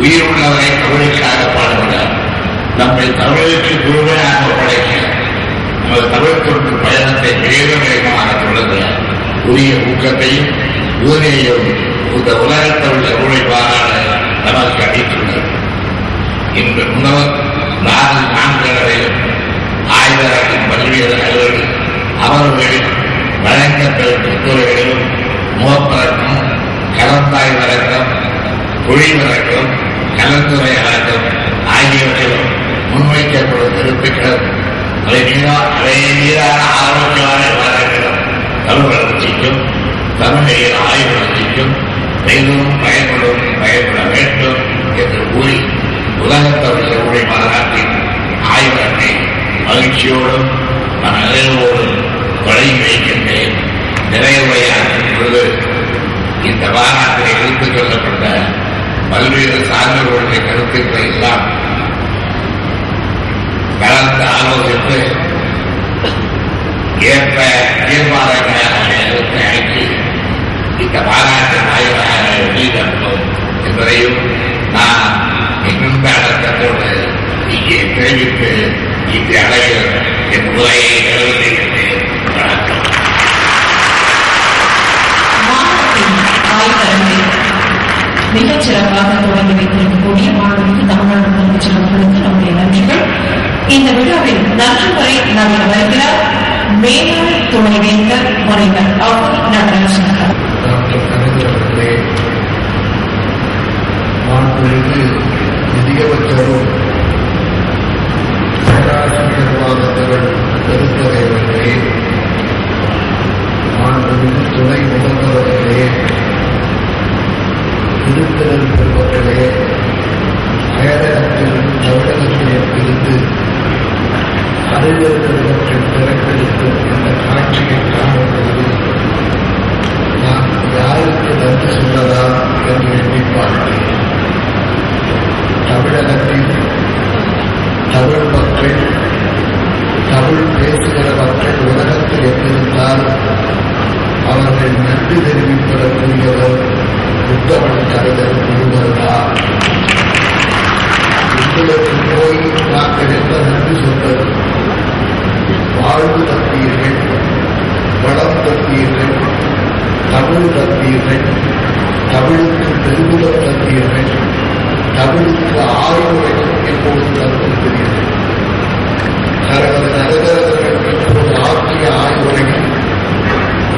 உயிர் உள்ளவரை தமிழுக்காக பாடுகிறார் நம்மை தமிழுக்கு குருவனாக படைக்க நமது தமிழ் தொற்று பயணத்தை வேக வேகமாக தொடர்கிறார் உரிய ஊக்கத்தையும் உதவியையும் இந்த உலகத்தில் உள்ள ஊழல் பாராட நமக்கு அளித்துள்ளது இன்று முன்னவர் நாலு நான்குகளிலும் ஆய்வகத்தின் பல்வேறு அலுவலர்கள் அவர்களில் வழங்கப்பெறும் புத்தகங்களிலும் முகப்பழக்கம் கலந்தாய் வழக்கம் மொழி வழக்கம் கலந்துரை வழக்கம் ஆகியவற்றிலும் முன்வைக்கப்படும் கருத்துக்கள் அதை மீதா அதை மீதான ஆரோக்கியமான வளர்க்கிறோம் தமிழ் வளர்ச்சிக்கும் தமிழையில் ஆய்வு வளர்ச்சிக்கும் பெரிதும் பயன்படும் பயன்பட வேண்டும் என்று கூறி உலகத்தமிழ் செவ்வாய் மாநாட்டின் ஆய்வகத்தை மகிழ்ச்சியோடும் நான் நிறைவோடும் தொடங்கி வைக்கின்றேன் நிறைவுரையாற்றும் பொழுது இந்த மாநாட்டில் எடுத்துக் கொள்ளப்பட்ட பல்வேறு சார்ந்தவர்களுடைய கருத்துக்களை எல்லாம் கலந்து ஆலோசித்து ஏற்ப தீர்மானங்களான அழைத்து இந்த மாநாட்டின் ஆய்வாக வெளியிடப்படும் என்பதையும் நான் மிகுந்த அடக்கத்தோடு இங்கே தெரிவித்து இந்த அளவில் என் உரையை நிறைவேற்றுகிறேன் மிகச் சிறப்பாக தொடங்கி வைத்திருக்கக்கூடிய மாணவர்களுக்கு தமிழ்நாடு முதலமைச்சர் அவர்களுக்கு நம்முடைய நன்றிகள் இந்த விழாவில் நன்றி உரை வருகிறார் மேலாள் துணைவேந்தர் முனைவர் அவர் நடராஜன் மாணவர்களுக்கு டாக்டர் உலகத்தில் அவர்கள் நன்றி தெரிவிப்பதற்குரியவர் புத்தமன் கலைஞர் ஒருவர்தான் உங்களுக்கு போய் நாங்கள் என்ன நன்றி சொல்வது வாழ்வு தப்பீர்கள் வளம் தப்பீர்கள் தமிழ் தப்பீர்கள் தமிழுக்கு பெருமிதம் தப்பீர்கள் தமிழுக்கு ஆய்வுரை எப்போது தந்திருக்கிறீர்கள்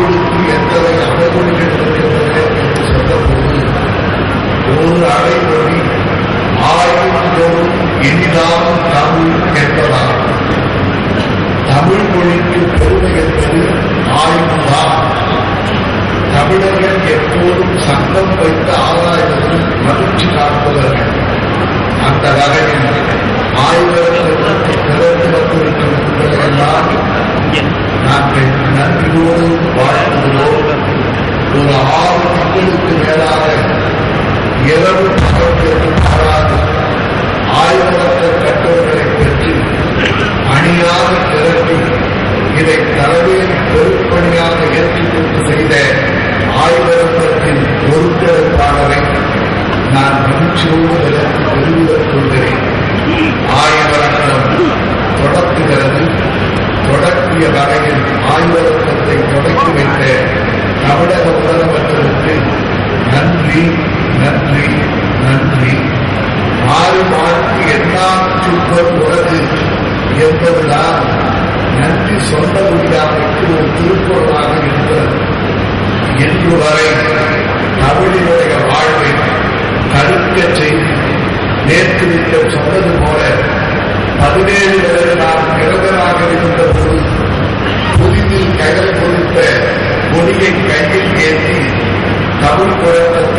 தமிழுக்கு எத்தனை அடைமொழிகள் இருக்கின்றன என்று சொன்னபோது ஒரு அடைமொழி ஆயிரம் இனிதாம் தமிழ் என்பதாகும் தமிழ் மொழிக்கு பெருமை என்பது ஆய்வுதான் தமிழர்கள் எப்போதும் சங்கம் வைத்து ஆதாயத்தில் மகிழ்ச்சி காண்பவர்கள் அந்த வகையில் ஆய்வர்களுக்கு திறந்து இரவு பகல் என்று மாறாது ஆயிரக்கணக்கான பெற்று அணியாக திரட்டி இதை தலைமையில் பொறுப்பணியாக ஏற்றுக்கொண்டு செய்த ஆய்வகத்தின் பொறுப்பெடுப்பு என்பதுதான் நன்றி சொல்ல முடியாமைக்கு ஒரு திருக்குறளாக இருக்கிறது இன்று வரை தமிழினுடைய வாழ்வை தடுக்க செய்து நேற்று நீங்கள் சொன்னது போல பதினேழு வரை நான் பிறந்தனாக இருந்த போது புதிதில் கயல் கொடுத்த கொடியை கையில் ஏற்றி தமிழ் குழந்தை